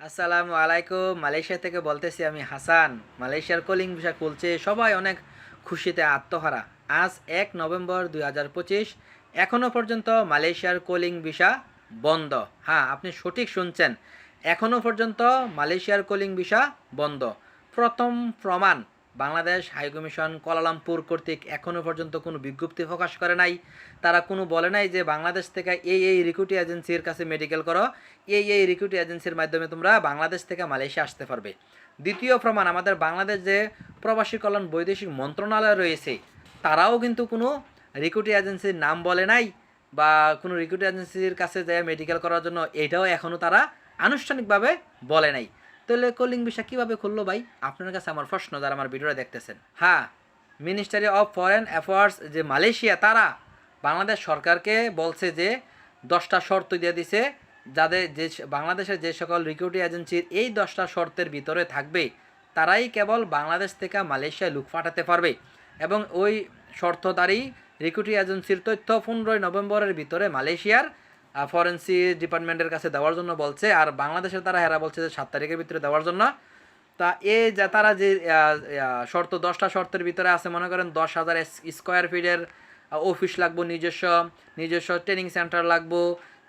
আসসালামু আলাইকুম। মালয়েশিয়া থেকে বলতেছি আমি হাসান। মালয়েশিয়ার কলিং ভিসা খুলছে। সবাই অনেক খুশিতে আত্মহারা। আজ এক নভেম্বর দুই হাজার পঁচিশ। এখনও পর্যন্ত মালয়েশিয়ার কলিং ভিসা বন্ধ। হ্যাঁ আপনি সঠিক শুনছেন। এখনও পর্যন্ত মালয়েশিয়ার কলিং ভিসা বন্ধ। প্রথম প্রমাণ বাংলাদেশ হাইকমিশন কোয়ালালামপুর কর্তৃক এখনও পর্যন্ত কোনো বিজ্ঞপ্তি প্রকাশ করে নাই। তারা কোনো বলে নাই যে বাংলাদেশ থেকে এই এই রিক্রুটি এজেন্সির কাছে মেডিকেল করো। এই এই রিক্রুটি এজেন্সির মাধ্যমে তোমরা বাংলাদেশ থেকে মালয়েশিয়া আসতে পারবে। দ্বিতীয় প্রমাণ, আমাদের বাংলাদেশ যে প্রবাসী কল্যাণ বৈদেশিক মন্ত্রণালয় রয়েছে, তারাও কিন্তু কোনো রিক্রুটি এজেন্সির নাম বলে নাই বা কোনো রিক্রুটি এজেন্সির কাছে যে মেডিকেল করার জন্য এটাও এখনও তারা আনুষ্ঠানিকভাবে বলে নাই। তাহলে কলিং ভিসা কীভাবে খুললো ভাই? আপনার কাছে আমার প্রশ্ন, যারা আমার ভিডিওটা দেখতেছেন। হ্যাঁ মিনিস্ট্রি অফ ফরেন অ্যাফেয়ার্স যে মালয়েশিয়া, তারা বাংলাদেশ সরকারকে বলছে যে, দশটা শর্ত দিয়ে দিছে, যাদের যে বাংলাদেশের যে সকল রিক্রুটি এজেন্সির এই দশটা শর্তের ভিতরে থাকবে, তারাই কেবল বাংলাদেশ থেকে মালয়েশিয়ায় লুক পাঠাতে পারবে। এবং ওই শর্তধারী রিক্রুটি এজেন্সির তথ্য পনেরোই নভেম্বরের ভিতরে মালয়েশিয়ার ফরেন্সি ডিপার্টমেন্টের কাছে দেওয়ার জন্য বলছে, আর বাংলাদেশের তারা হেরা বলছে যে সাত তারিখের ভিতরে দেওয়ার জন্য। তা এই যে তারা যে শর্ত, দশটা শর্তের ভিতরে আছে, মনে করেন দশ হাজার স্কোয়ার ফিটের অফিস লাগবো, নিজস্ব নিজস্ব ট্রেনিং সেন্টার লাগবো,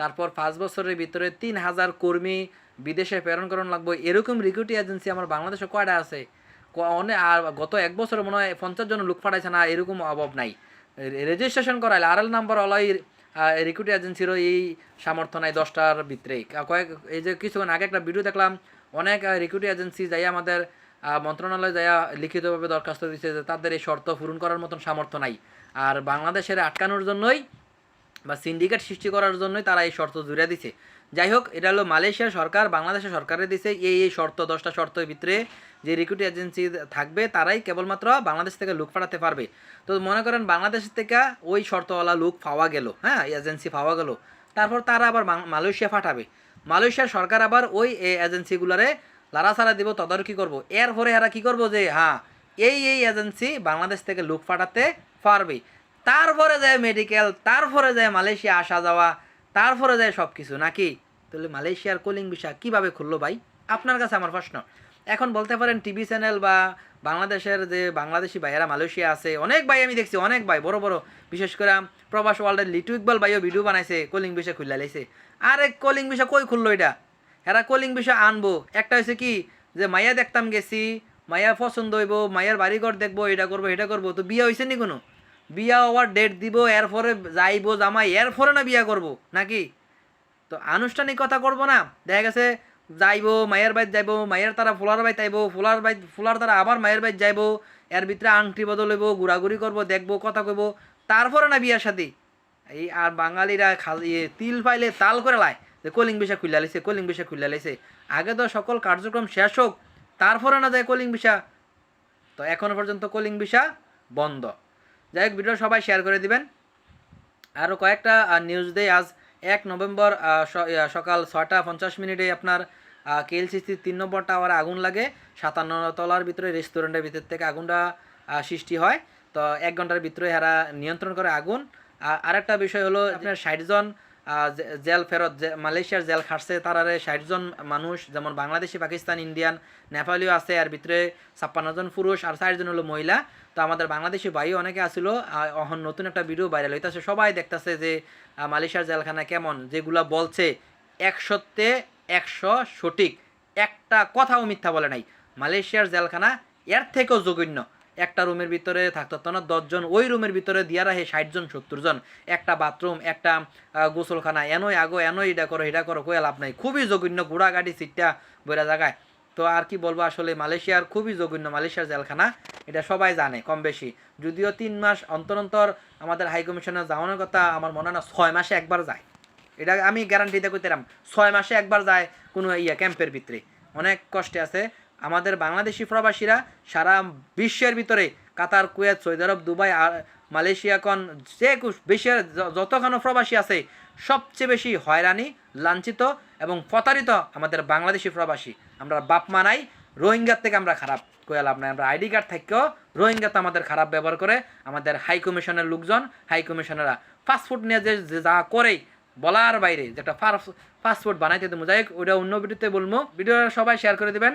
তারপর পাঁচ বছরের ভিতরে তিন হাজার কর্মী বিদেশে প্রেরণ করণ লাগবো। এরকম রিক্রুটি এজেন্সি আমার বাংলাদেশে কয়টা আছে? অনেক আর গত এক বছরে মনে হয় পঞ্চাশ জন লোক পাঠাইছে না, এরকম অভাব নাই। রেজিস্ট্রেশন করাইলে আর এল নাম্বার অলয় রিক্রুটি এজেন্সিরও এই সামর্থ্য নাই, দশটার ভিতরেই। কয়েক, এই যে কিছুক্ষণ আগে একটা ভিডিও দেখলাম, অনেক রিক্রুট এজেন্সি যাই আমাদের মন্ত্রণালয় যাইয়া লিখিতভাবে দরখাস্ত দিচ্ছে যে তাদের এই শর্ত পূরণ করার মতন সামর্থ্য নাই। আর বাংলাদেশের আটকানোর জন্যই বা সিন্ডিকেট সৃষ্টি করার জন্যই তারা এই শর্ত জুড়ে দিছে। যাই হোক, এটা হলো মালয়েশিয়ার সরকার, বাংলাদেশের সরকারে দিছে এই এই শর্ত, দশটা শর্তের ভিতরে যে রিক্রুটি এজেন্সি থাকবে, তারাই কেবলমাত্র বাংলাদেশ থেকে লোক পাঠাতে পারবে। তো মনে করেন বাংলাদেশ থেকে ওই শর্তওয়ালা লোক পাওয়া গেল হ্যাঁ এজেন্সি পাওয়া গেল। তারপর তারা আবার মালয়েশিয়া পাঠাবে। মালয়েশিয়ার সরকার আবার ওই এজেন্সিগুলারে লাড়াছাড়া দিব, তদারকি করব। এরপরে এরা কি করব যে হ্যাঁ এই এই এজেন্সি বাংলাদেশ থেকে লোক পাঠাতে পারবে। তারপরে যায় মেডিকেল তারপরে যায় মালয়েশিয়া আসা যাওয়া তারপরে যায় সব কিছু নাকি? তাহলে মালয়েশিয়ার কলিং বিষয় কীভাবে খুললো ভাই? আপনার কাছে আমার প্রশ্ন। এখন বলতে পারেন টিভি চ্যানেল বা বাংলাদেশের যে বাংলাদেশি ভাইয়েরা মালয়েশিয়া আছে, অনেক ভাই আমি দেখছি, অনেক ভাই, বড় বড়, বিশেষ করে প্রবাস ওয়ার্ল্ডের লিটু ইকবাল ভাইও ভিডিও বানাইছে, কলিং বিষয় খুললে লাইছে। আরে কলিং বিষয় কই খুললো এটা? এরা কলিং বিষয় আনব। একটা হয়েছে কি, যে মাইয়া দেখতাম গেছি, মাইয়া পছন্দ হইব, মাইয়ার বাড়িঘর দেখব, এটা করব এটা করব, তো বিয়ে হয়েছে নি কোনো? বিয়া হওয়ার ডেট দিব, এরপরে যাইবো জামাই, এরপরে না বিয়া করব, নাকি? তো আনুষ্ঠানিক কথা করব না। দেখা গেছে যাইবো, মায়ের বাইত যাইব, মায়ের তারা ফুলার বাইত আইবো, ফুলার বাইত ফুলার তারা আবার মায়ের বাইত যাইব, এর ভিতরে আংটি বদল হইব, ঘোরাঘুরি করব, দেখব, কথা কইব, তারপরে না বিয়ার সাথে। এই আর বাঙালিরা খাল তিল পাইলে তাল করে লাই যে কলিং বিষা খুলে লাইছে, কলিং বিষা খুলে লাইছে। আগে তো সকল কার্যক্রম শেষ হোক, তারপরে না যায় কলিং বিষা। তো এখনও পর্যন্ত কলিং ভিসা বন্ধ। যাই হোক ভিডিও সবাই শেয়ার করে দিবেন। আরও কয়েকটা নিউজ দেয় আজ এক নভেম্বর সকাল ছটা পঞ্চাশ মিনিটে আপনার কেএলসিসির তিন নম্বর টাওয়ারে আগুন লাগে। সাতান্ন তলার ভিতরে রেস্টুরেন্টের ভিতর থেকে আগুনটা সৃষ্টি হয়। তো এক ঘণ্টার ভিতরে এরা নিয়ন্ত্রণ করে আগুন। আর আরেকটা বিষয় হলো আপনার ষাট জন আহ, জে- জেল ফেরত মালয়েশিয়ার জেল খাটছে তারারে। ষাট জন মানুষ, যেমন বাংলাদেশি, পাকিস্তান, ইন্ডিয়ান, নেপালিও আছে। আর ভিতরে ছাপ্পান্ন জন পুরুষ আর ষাট জন হলো মহিলা। তো আমাদের বাংলাদেশি ভাইও অনেকে আসিল অহন নতুন একটা ভিডিও ভাইরাল হইতেছে। সবাই দেখতেছে যে মালয়েশিয়ার জেলখানা কেমন, যেগুলা বলছে একশোতে একশো সঠিক। একটা কথাও মিথ্যা বলে নাই। মালয়েশিয়ার জেলখানা এর থেকেও জঘন্য। একটা রুমের ভিতরে থাকতো না দশজন ওই রুমের ভিতরে দিয়া ষাট জন সত্তর জন একটা বাথরুম, একটা গোসলখানা, এনই আগো, এনই এটা করো এটা করো কয়ে লাভ নাই। খুবই জঘন্য ঘোড়া গাড়ি সিটটা বইরা জায়গায় তো আর কি বলব আসলে, মালয়েশিয়ার খুবই জঘন্য মালয়েশিয়ার জেলখানা, এটা সবাই জানে কম বেশি। যদিও তিন মাস অন্তর অন্তর আমাদের হাই কমিশনে যাওয়ানোর কথা আমার মনে হয় না, ছয় মাসে একবার যায়। এটা আমি গ্যারান্টি দিতে কইতাম ছয় মাসে একবার যায় কোনো ইয়া ক্যাম্পের ভিতরে। অনেক কষ্টে আছে। আমাদের বাংলাদেশি প্রবাসীরা সারা বিশ্বের ভিতরে Qatar, Kuwait, Saudi Arab, Dubai আর মালয়েশিয়া কন যে বিশ্বের যতখানো প্রবাসী আছে, সবচেয়ে বেশি হয়রানি, লাঞ্ছিত এবং প্রতারিত আমাদের বাংলাদেশি প্রবাসী। আমরা বাপ মানাই রোহিঙ্গার থেকে আমরা খারাপ কয়ে লাভ নাই। আমরা আইডি কার্ড থাকলেও রোহিঙ্গাতে আমাদের খারাপ ব্যবহার করে, আমাদের হাই কমিশনের লোকজন, হাই কমিশনেরা ফাস্টফুড নিয়ে যে যে করে বলার বাইরে, যেটা পাসপোর্ট বানাইতে দেবো। যাই হোক, ওইটা অন্য ভিডিওতে বলব। ভিডিওটা সবাই শেয়ার করে দেবেন।